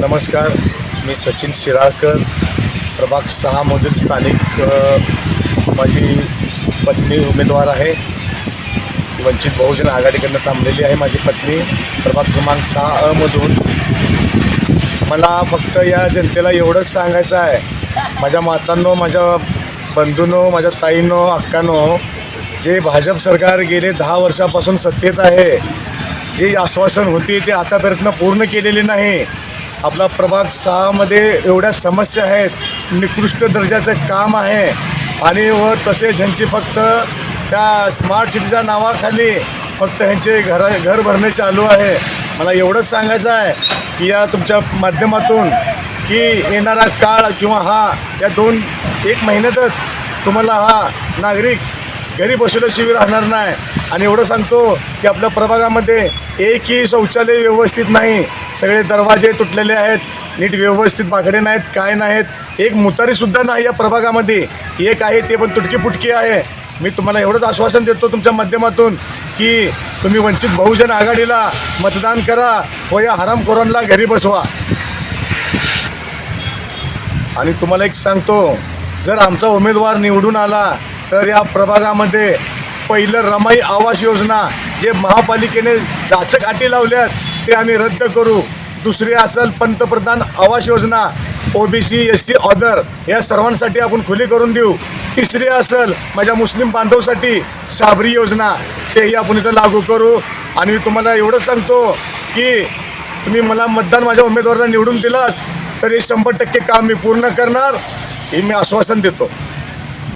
नमस्कार मी सचिन शिराळकर प्रभाग सहामधील स्थानिक माझी पत्नी उमेदवार आहे. वंचित बहुजन आघाडीकडनं थांबलेली आहे माझी पत्नी प्रभाग क्रमांक सहा अमधून मला फक्त या जनतेला एवढंच सांगायचं आहे माझ्या मातांनो माझ्या बंधूंनो माझ्या ताईंनो अक्कानो जे भाजप सरकार गेले दहा वर्षापासून सत्तेत आहे जी आश्वासन होती ते आतापर्यंत पूर्ण केलेली नाही. आपला प्रभाग सहामध्ये एवढ्या समस्या आहेत निकृष्ट दर्जाचं काम आहे. आणि व तसेच ह्यांची फक्त त्या स्मार्ट सिटीच्या नावाखाली फक्त ह्यांचे घर घर भरणे चालू आहे. मला एवढंच सांगायचं आहे की या तुमच्या माध्यमातून की येणारा काळ किंवा हा या दोन एक महिन्यातच तुम्हाला हा नागरिक घरी बसल्याशिवाय राहणार नाही. आणि एवढं सांगतो की आपल्या प्रभागामध्ये एकही शौचालय व्यवस्थित नाही. सगळे दरवाजे तुटलेले आहेत. नीट व्यवस्थित बाकडे नाहीत काय नाहीत. एक मुतारीसुद्धा नाही या प्रभागामध्ये. एक आहे ते पण तुटकी फुटकी आहे. मी तुम्हाला एवढंच आश्वासन देतो तुमच्या माध्यमातून की तुम्ही वंचित बहुजन आघाडीला मतदान करा व या हरामखोरांना घरी बसवा. आणि तुम्हाला एक सांगतो जर आमचा उमेदवार निवडून आला तर या प्रभागामध्ये पहिलं रमाई आवास योजना जे महापालिकेने जाचक अटी लावल्यात ते आम्ही रद्द करू. दुसरी असेल पंतप्रधान Awas Yojana OBC S T other या सर्वांसाठी आपण खुली करून देऊ. तिसरी असेल माझ्या मुस्लिम बांधवसाठी साबरी योजना तेही आपण इथं लागू करू. आणि मी तुम्हाला एवढं सांगतो की तुम्ही मला मतदान माझ्या उमेदवाराला निवडून दिलास तर हे शंभर टक्के काम मी पूर्ण करणार हे मी आश्वासन देतो.